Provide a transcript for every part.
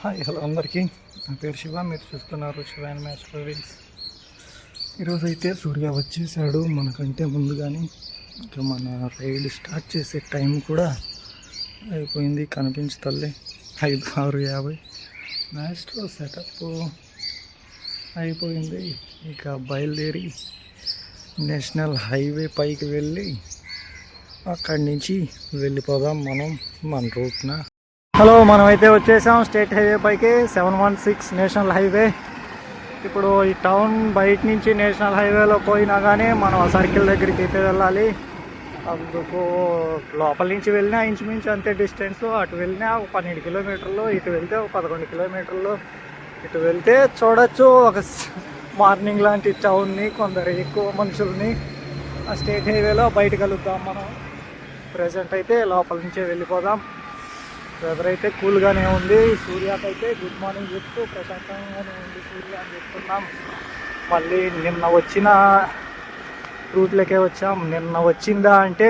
Hi hello అందరికీ. నా పేరు శివ మీరు చూస్తున్నారు శివ అండ్ మ్యాచ్ రీల్స్. ఈరోజు అయితే సూర్య వచ్చేసాడు మనకంటే ముందుగానే. ఇంకా మన రైడ్ స్టార్ట్ చేసే టైం కూడా అయిపోయింది కనిపించతల్లే ఐదు ఆరు యాభై. మ్యాచ్లో సెటప్ అయిపోయింది. ఇక బయలుదేరి నేషనల్ హైవే పైకి వెళ్ళి అక్కడి నుంచి వెళ్ళిపోదాం మనం మన రూట్న. హలో మనమైతే వచ్చేసాం స్టేట్ హైవే పైకి seven one six national highway. ఇప్పుడు ఈ టౌన్ బయట నుంచి నేషనల్ హైవేలో పోయినా కానీ మనం ఆ సర్కిల్ దగ్గరికి అయితే వెళ్ళాలి. అందుకు లోపల నుంచి వెళ్ళినా ఇంచుమించు అంతే డిస్టెన్స్. అటు వెళ్ళినా ఒక పన్నెండు కిలోమీటర్లు ఇటు వెళ్తే ఒక పదకొండు కిలోమీటర్లు. ఇటు వెళ్తే చూడొచ్చు ఒక మార్నింగ్ లాంటి టౌన్ని కొందరు ఎక్కువ మనుషుల్ని. ఆ స్టేట్ హైవేలో బయట కలుద్దాం మనం. ప్రజెంట్ అయితే లోపల నుంచే వెళ్ళిపోదాం. వెదర్ అయితే కూల్గానే ఉంది. సూర్యాకైతే గుడ్ మార్నింగ్ చెప్తూ ప్రశాంతంగానే ఉంది సూర్య అని చెప్తున్నాం. మళ్ళీ నిన్న వచ్చిన రూట్లకే వచ్చాం. నిన్న వచ్చిందా అంటే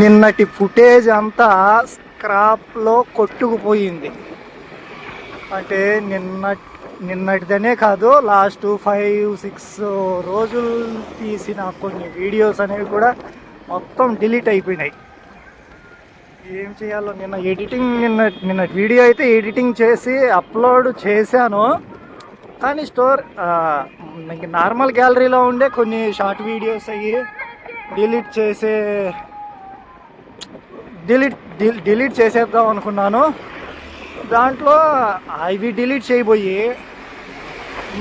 నిన్నటి ఫుటేజ్ అంతా స్క్రాప్లో కొట్టుకుపోయింది. అంటే నిన్న నిన్నటిదనే కాదు లాస్ట్ ఫైవ్ సిక్స్ రోజులు తీసిన కొన్ని వీడియోస్ అనేవి కూడా మొత్తం డిలీట్ అయిపోయినాయి. ఏం చేయాలో? నిన్న ఎడిటింగ్ నిన్న నిన్న వీడియో అయితే ఎడిటింగ్ చేసి అప్లోడ్ చేశాను. కానీ స్టోర్ నార్మల్ గ్యాలరీలో ఉండే కొన్ని షార్ట్ వీడియోస్ అయ్యి డిలీట్ చేసే డిలీట్ డిలీట్ చేసేద్దాం అనుకున్నాను. దాంట్లో అవి డిలీట్ చేయబోయి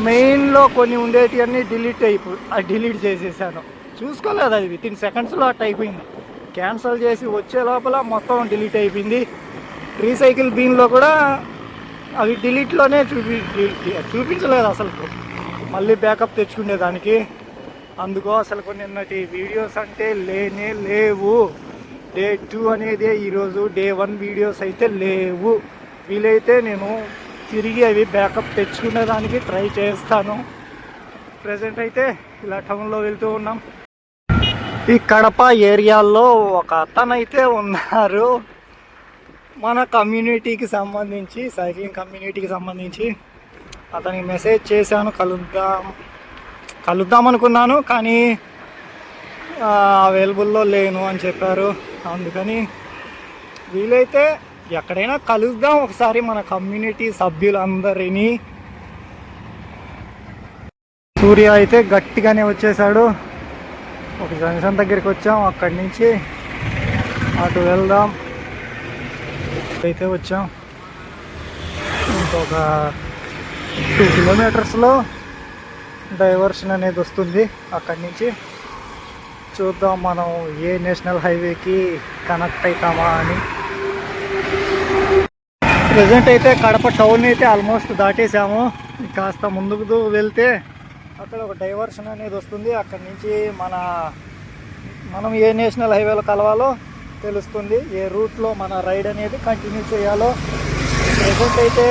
మెయిన్లో కొన్ని ఉండేటివన్నీ డిలీట్ అయిపో డిలీట్ చేసేసాను. చూసుకోలేదు అది విత్ ఇన్ సెకండ్స్లో అట్ అయిపోయింది. క్యాన్సిల్ చేసి వచ్చే లోపల మొత్తం డిలీట్ అయిపోయింది. రీసైకిల్ బీన్లో కూడా అవి డిలీట్లోనే చూపి చూపించలేదు అసలు. మళ్ళీ బ్యాకప్ తెచ్చుకునేదానికి అందుకో అసలు కొన్ని నిన్నటి వీడియోస్ అంటే లేనే లేవు. డే టూ అనేది ఈరోజు డే వన్ వీడియోస్ అయితే లేవు. వీలైతే నేను తిరిగి అవి బ్యాకప్ తెచ్చుకునేదానికి ట్రై చేస్తాను. ప్రజెంట్ అయితే ఇలా టౌన్లో వెళ్తూ ఉన్నాం. ఈ కడప ఏరియాలో ఒక అతనైతే ఉన్నారు. మన కమ్యూనిటీకి సంబంధించి సైక్లింగ్ కమ్యూనిటీకి సంబంధించి అతనికి మెసేజ్ చేశాను. కలుద్దాం కలుద్దాం అనుకున్నాను కానీ అవైలబుల్లో లేను అని చెప్పారు. అందుకని వీలైతే ఎక్కడైనా కలుద్దాం ఒకసారి మన కమ్యూనిటీ సభ్యులందరినీ. సూర్య అయితే గట్టిగానే వచ్చేసాడు ఒక జంక్షన్ దగ్గరికి వచ్చాం. అక్కడి నుంచి అటు వెళ్దాం. అయితే వచ్చాం. ఇంకొక టూ కిలోమీటర్స్లో డైవర్షన్ అనేది వస్తుంది అక్కడి నుంచి. చూద్దాం మనం ఏ నేషనల్ హైవేకి కనెక్ట్ అవుతామా అని. ప్రజెంట్ అయితే కడప టౌన్ అయితే ఆల్మోస్ట్ దాటేసాము. కాస్త ముందుకు వెళ్తే అక్కడ ఒక డైవర్షన్ అనేది వస్తుంది. అక్కడి నుంచి మన మనం ఏ నేషనల్ హైవేలో కలవాలో తెలుస్తుంది. ఏ రూట్లో మన రైడ్ అనేది కంటిన్యూ చేయాలో. ప్రజెంట్ అయితే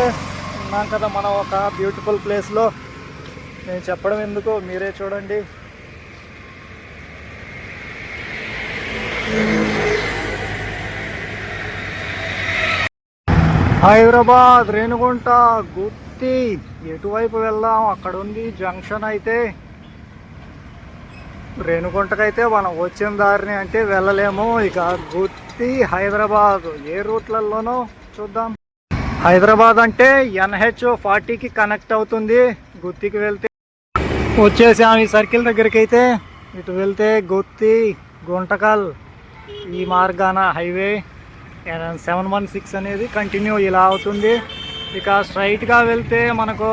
ఉన్నాం కదా మనం ఒక బ్యూటిఫుల్ ప్లేస్లో. నేను చెప్పడం ఎందుకు మీరే చూడండి. హైదరాబాద్ రేణుగుంట గుత్తి ఎటువైపు వెళ్దాం? అక్కడ ఉంది జంక్షన్ అయితే. రేణుగుంటకైతే మనం వచ్చిన దారిని అంటే వెళ్ళలేము. ఇక గుత్తి హైదరాబాద్. ఏ రూట్లలోనో చూద్దాం. హైదరాబాద్ అంటే ఎన్హెచ్ ఫార్టీకి కనెక్ట్ అవుతుంది. గుత్తికి వెళ్తే వచ్చేసాం. ఈ సర్కిల్ దగ్గరికి అయితే ఇటు వెళ్తే గుత్తి గుంటకల్ ఈ మార్గాన హైవే సెవెన్ వన్ సిక్స్ అనేది కంటిన్యూ ఇలా అవుతుంది. ఇక స్ట్రైట్గా వెళ్తే మనకు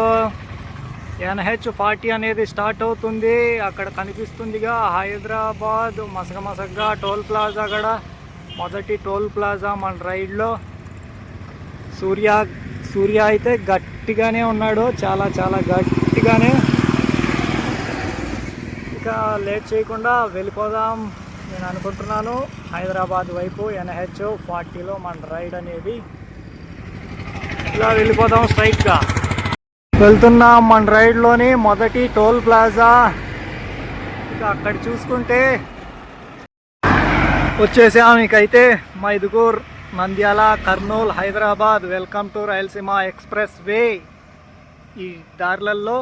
ఎన్హెచ్ ఫార్టీ అనేది స్టార్ట్ అవుతుంది. అక్కడ కనిపిస్తుందిగా హైదరాబాద్ మసగ మసగ్గా టోల్ ప్లాజా కూడా మొదటి టోల్ ప్లాజా మన రైడ్లో సూర్య సూర్య అయితే గట్టిగానే ఉన్నాడు. చాలా చాలా గట్టిగానే. ఇక లేట్ చేయకుండా వెళ్ళిపోదాం నేను అనుకుంటున్నాను. హైదరాబాద్ వైపు ఎన్హెచ్ ఫార్టీలో మన రైడ్ అనేది ఇలా వెళ్ళిపోదాం స్ట్రైట్గా. వెళ్తున్నాం మన రైడ్లోని మొదటి టోల్ ప్లాజా. ఇక అక్కడ చూసుకుంటే వచ్చేసాం ఇకైతే Mydukur Nandyal Kurnool Hyderabad. Welcome to Rayalaseema express way. ఈ దారులలో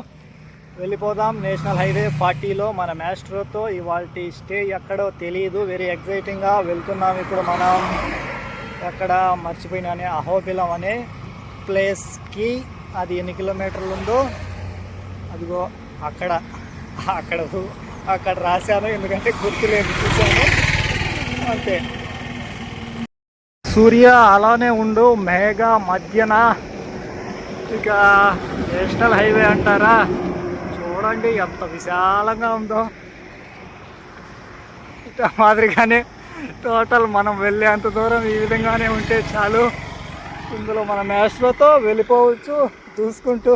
వెళ్ళిపోదాం. నేషనల్ హైవే ఫార్టీలో మన మ్యాస్ట్రోతో ఇవాళ స్టే ఎక్కడో తెలియదు వెరీ ఎగ్జైటింగ్గా వెళ్తున్నాం ఇప్పుడు మనం. ఎక్కడ మర్చిపోయినానే అహోబిలం అనే ప్లేస్కి అది ఎన్ని కిలోమీటర్లు ఉందో అదిగో అక్కడ అక్కడ అక్కడ రాశాను. ఎందుకంటే గుర్తులేదు చూశాను. అంతే సూర్య అలానే ఉండు మేఘ మధ్యన. ఇక నేషనల్ హైవే అంటారా? చూడండి ఎంత విశాలంగా ఉందో. ఇట్లా మాదిరిగానే టోటల్ మనం వెళ్ళేంత దూరం ఈ విధంగానే ఉంటే చాలు. ఇందులో మన మ్యాచ్లతో వెళ్ళిపోవచ్చు చూసుకుంటూ.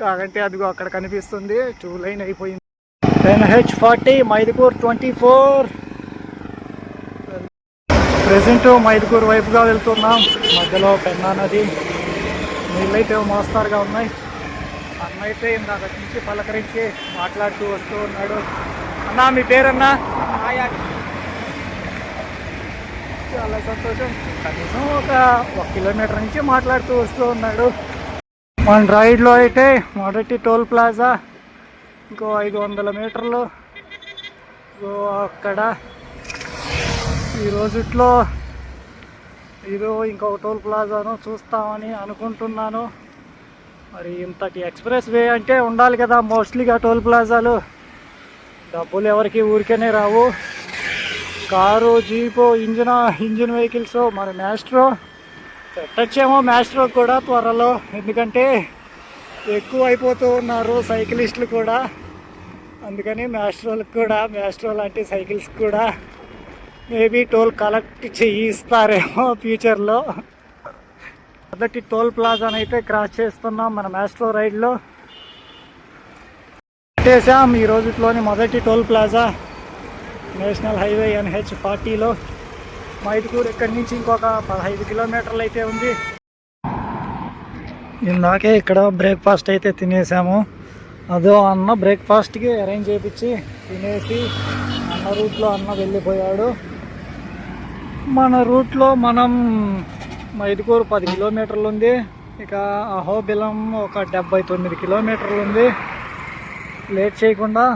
కాకంటే అదిగో అక్కడ కనిపిస్తుంది టూ లైన్ అయిపోయింది. NH forty Mydukur twenty four. Present Mydukur వైపుగా వెళ్తున్నాం. మధ్యలో పెన్నా నది. నీళ్ళైతే మోస్తారుగా ఉన్నాయి. అన్న అయితే ఇందాక నుంచి పలకరించి మాట్లాడుతూ వస్తూ ఉన్నాడు. అన్నా మీ పేరన్నా? చాలా సంతోషం. కనీసం ఒక ఒక కిలోమీటర్ నుంచి మాట్లాడుతూ వస్తూ ఉన్నాడు. మన రైడ్లో అయితే మొదటి టోల్ ప్లాజా ఇంకో ఐదు వందల మీటర్లు. ఇంకో అక్కడ ఈ రోజుట్లో ఏదో ఇంకొక టోల్ ప్లాజాను చూస్తామని అనుకుంటున్నాను. మరి ఇంతటి ఎక్స్ప్రెస్ వే అంటే ఉండాలి కదా మోస్ట్లీగా టోల్ ప్లాజాలు. డబ్బులు ఎవరికి ఊరికేనే రావు. Car jeep engine engine vehicles మరి మ్యాస్ట్రో పెట్టచ్చేమో మ్యాస్ట్రో కూడా త్వరలో ఎందుకంటే ఎక్కువ అయిపోతూ ఉన్నారు సైకిలిస్టులు కూడా. అందుకని మ్యాస్ట్రోలకు కూడా మ్యాస్ట్రో లాంటి సైకిల్స్ కూడా మేబీ టోల్ కలెక్ట్ చేయిస్తారేమో ఫ్యూచర్లో. మొదటి టోల్ ప్లాజాని అయితే క్రాస్ చేస్తున్నాం మన మ్యాస్ట్రో రైడ్లో. పెట్టేసాం ఈ రోజుట్లోని మొదటి toll plaza. National highway NH ఫార్టీలో Mydukur ఇక్కడి నుంచి ఇంకొక పదహైదు కిలోమీటర్లు అయితే ఉంది. ఇందాకే ఇక్కడ బ్రేక్ఫాస్ట్ అయితే తినేసాము. అదో అన్న బ్రేక్ఫాస్ట్కి అరేంజ్ చేయించి తినేసి అన్న రూట్లో అన్న వెళ్ళిపోయాడు. మన రూట్లో మనం మైదుకూరు పది కిలోమీటర్లు ఉంది. ఇక అహోబిలం ఒక డెబ్బై తొమ్మిది కిలోమీటర్లు ఉంది. లేట్ చేయకుండా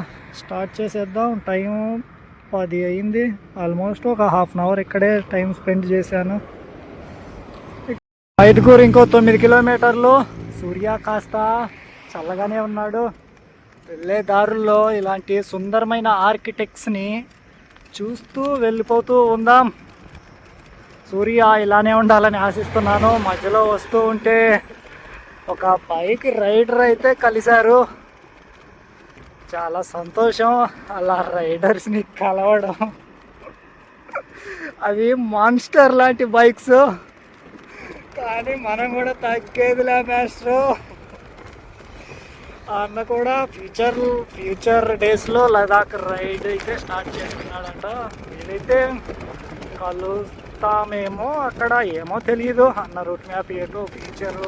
స్టార్ట్ చేసేద్దాం. టైం పది అయింది. ఆల్మోస్ట్ ఒక హాఫ్ అన్ అవర్ ఇక్కడే టైం స్పెండ్ చేశాను. మైదుకూరు ఇంకో తొమ్మిది కిలోమీటర్లు. సూర్య కాస్త చల్లగానే ఉన్నాడు. వెళ్ళే దారుల్లో ఇలాంటి సుందరమైన ఆర్కిటెక్ట్స్ని చూస్తూ వెళ్ళిపోతూ ఉందాం. సూర్య ఇలానే ఉండాలని ఆశిస్తున్నాను. మధ్యలో వస్తూ ఉంటే ఒక బైక్ రైడర్ అయితే కలిశారు. చాలా సంతోషం. అలా రైడర్స్ని కలవడం. అవి మాన్స్టర్ లాంటి బైక్స్ కానీ మనం కూడా తగ్గేదిలే మాస్టర్ అన్న కూడా ఫ్యూచర్ ఫ్యూచర్ డేస్లో లదాఖ్ రైడ్ అయితే స్టార్ట్ చేస్తున్నాడంట. నేనైతే కలుస్తామేమో అక్కడ ఏమో తెలియదు అన్న రూట్ మ్యాప్ ఏటో ఫ్యూచర్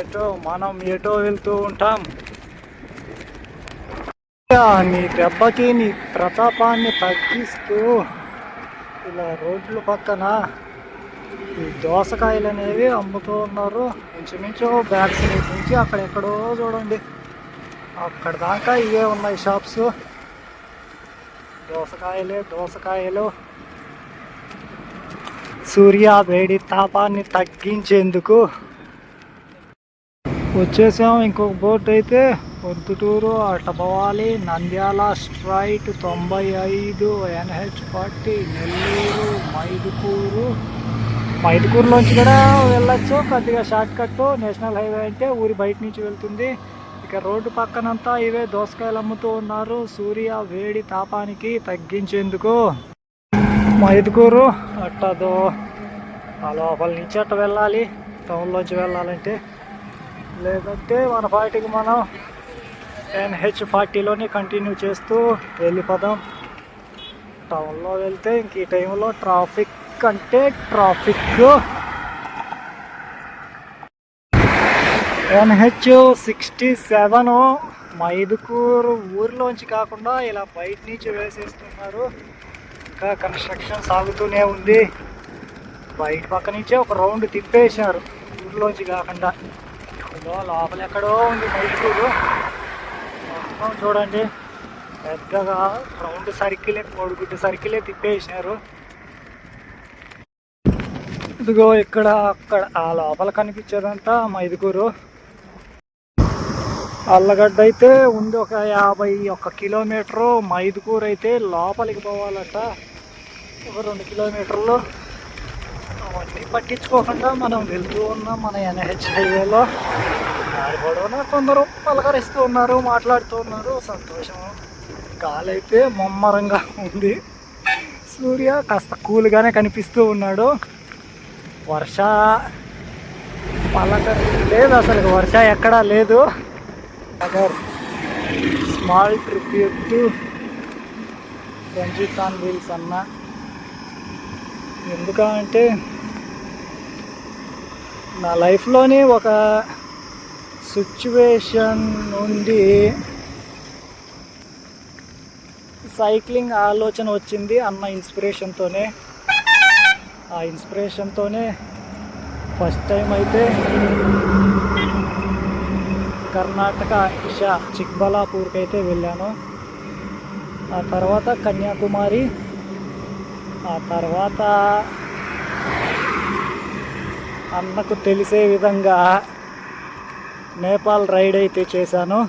ఏటో మనం ఏటో వెళ్తూ ఉంటాం. నీ దెబ్బకి నీ ప్రతాపాన్ని తగ్గిస్తూ ఇలా రోడ్ల పక్కన ఈ దోసకాయలు అనేవి అమ్ముతూ ఉన్నారు. ఇంచుమించు బ్యాగ్స్ నుంచి అక్కడెక్కడో చూడండి. అక్కడ దాకా ఇవే ఉన్నాయి షాప్స్. దోసకాయలే దోసకాయలు. సూర్య వేడి తాపాన్ని తగ్గించేందుకు వచ్చేసాం. ఇంకొక బోట్ అయితే పొద్దుటూరు అటబవాలి నంద్యాల స్ట్రైట్ తొంభై ఐదు ఎన్హెచ్ ఫార్టీ నెల్లూరు మైదుకూరు. మైదుకూరులోంచి కూడా వెళ్ళొచ్చు. కొద్దిగా షార్ట్ కట్ నేషనల్ హైవే అంటే ఊరి బయట నుంచి వెళ్తుంది. ఇక రోడ్డు పక్కనంతా ఇవే దోసకాయలు అమ్ముతూ ఉన్నారు. సూర్య వేడి తాపానికి తగ్గించేందుకు. మైదుకూరు అట్టదో ఆ లోపల నుంచి అట్ట వెళ్ళాలి. టౌన్లోంచి వెళ్ళాలంటే. లేదంటే మన పార్టీకి మనం ఎన్హెచ్ ఫార్టీలోనే కంటిన్యూ చేస్తూ వెళ్ళిపోదాం టౌన్లో వెళ్తే ఇంక ఈ టైంలో ట్రాఫిక్ అంటే traffic NH sixty seven Mydukur ఊరిలోంచి కాకుండా ఇలా బయట నుంచి వేసేస్తున్నారు. ఇంకా కన్స్ట్రక్షన్ సాగుతూనే ఉంది. బయట పక్క నుంచే ఒక రౌండ్ తిప్పేశారు. ఊర్లోంచి కాకుండా. లోపల ఎక్కడో ఉంది మైదుకూరు. మొత్తం చూడండి. పెద్దగా రౌండ్ సర్కిలే కోడిగుడ్డు సర్కిలే తిప్పేసినారు. ఇదిగో ఇక్కడ అక్కడ ఆ లోపల కనిపించేదంతా మైదుకూరు అల్లగడ్డ అయితే ఉంది ఒక యాభై ఒక్క కిలోమీటరు. మైదుకూరు అయితే లోపలికి పోవాలట. ఒక రెండు కిలోమీటర్లు. అవన్నీ పట్టించుకోకుండా మనం వెళ్తూ ఉన్నాం మన ఎన్హెచ్ హైవేలో దారి పొడవునా కొందరు పలకరిస్తూ ఉన్నారు మాట్లాడుతూ ఉన్నారు. సంతోషం. గాలి అయితే ముమ్మరంగా ఉంది. సూర్య కాస్త కూల్గానే కనిపిస్తూ ఉన్నాడు. వర్ష పలకరి లేదు అసలు. వర్ష ఎక్కడా లేదు. Agar small tribute to Ranjithan wheels అన్న. ఎందుకంటే నా లైఫ్లోని ఒక సిచ్యువేషన్ నుండి సైక్లింగ్ ఆలోచన వచ్చింది అన్న ఇన్స్పిరేషన్తోనే ఆ ఇన్స్పిరేషన్తోనే ఫస్ట్ టైం అయితే కర్ణాటక ఇషా చిక్బలాపూర్కి అయితే వెళ్ళాను. ఆ తర్వాత కన్యాకుమారి ఆ తర్వాత అన్నకు తెలిసే విధంగా నేపాల్ రైడ్ అయితే చేశాను.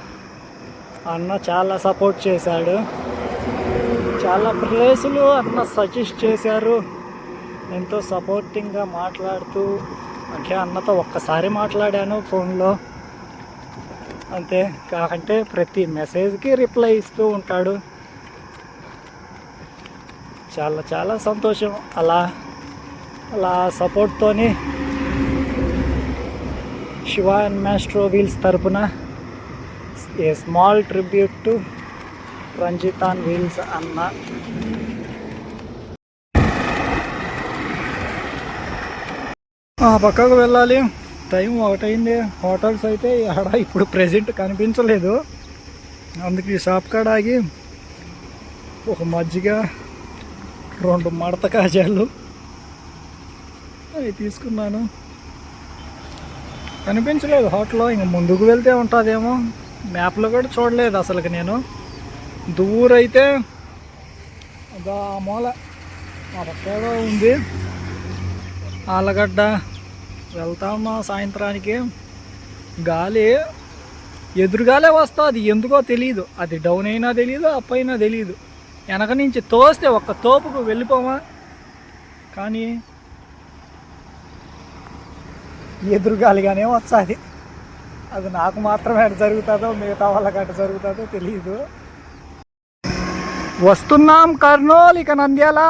అన్న చాలా సపోర్ట్ చేశాడు. చాలా ప్లేసులు అన్న సజెస్ట్ చేశారు. ఎంతో సపోర్టింగ్గా మాట్లాడుతూ అంటే అన్నతో ఒక్కసారి మాట్లాడాను ఫోన్లో. అంతే కాకంటే ప్రతి మెసేజ్కి రిప్లై ఇస్తూ ఉంటాడు. చాలా చాలా సంతోషం. అలా అలా సపోర్ట్తోని శివ అండ్ మ్యాస్ట్రో వీల్స్ తరపున a small tribute to Ranjithan wheels అన్న. ఆ పక్కకు వెళ్ళాలి. టైం ఒకటైంది. హోటల్స్ అయితే ఆడ ఇప్పుడు ప్రెజెంట్ కనిపించలేదు. అందుకే ఈ షాప్ కాడ ఆగి ఒక మజ్జిగ రెండు మడత కాజాలు అవి తీసుకున్నాను. కనిపించలేదు. హోటల్లో ఇంక ముందుకు వెళ్తే ఉంటుందేమో. మ్యాప్లో కూడా చూడలేదు అసలుకి నేను. దూరైతే అదా ఆ మూల మా పక్కగా ఉంది. ఆలగడ్డ వెళ్తామా సాయంత్రానికి. గాలి ఎదురుగాలే వస్తుంది. ఎందుకో తెలియదు అది డౌన్ అయినా తెలియదు అప్ అయినా తెలియదు వెనక నుంచి తోస్తే ఒక్క తోపుకు వెళ్ళిపోమా? కానీ ఎదురుగాలిగానే వస్తుంది. అది నాకు మాత్రమే అటు జరుగుతుందో మిగతా వాళ్ళకి అటు జరుగుతుందో తెలియదు వస్తున్నాం కర్నూలు ఇక నంద్యాల.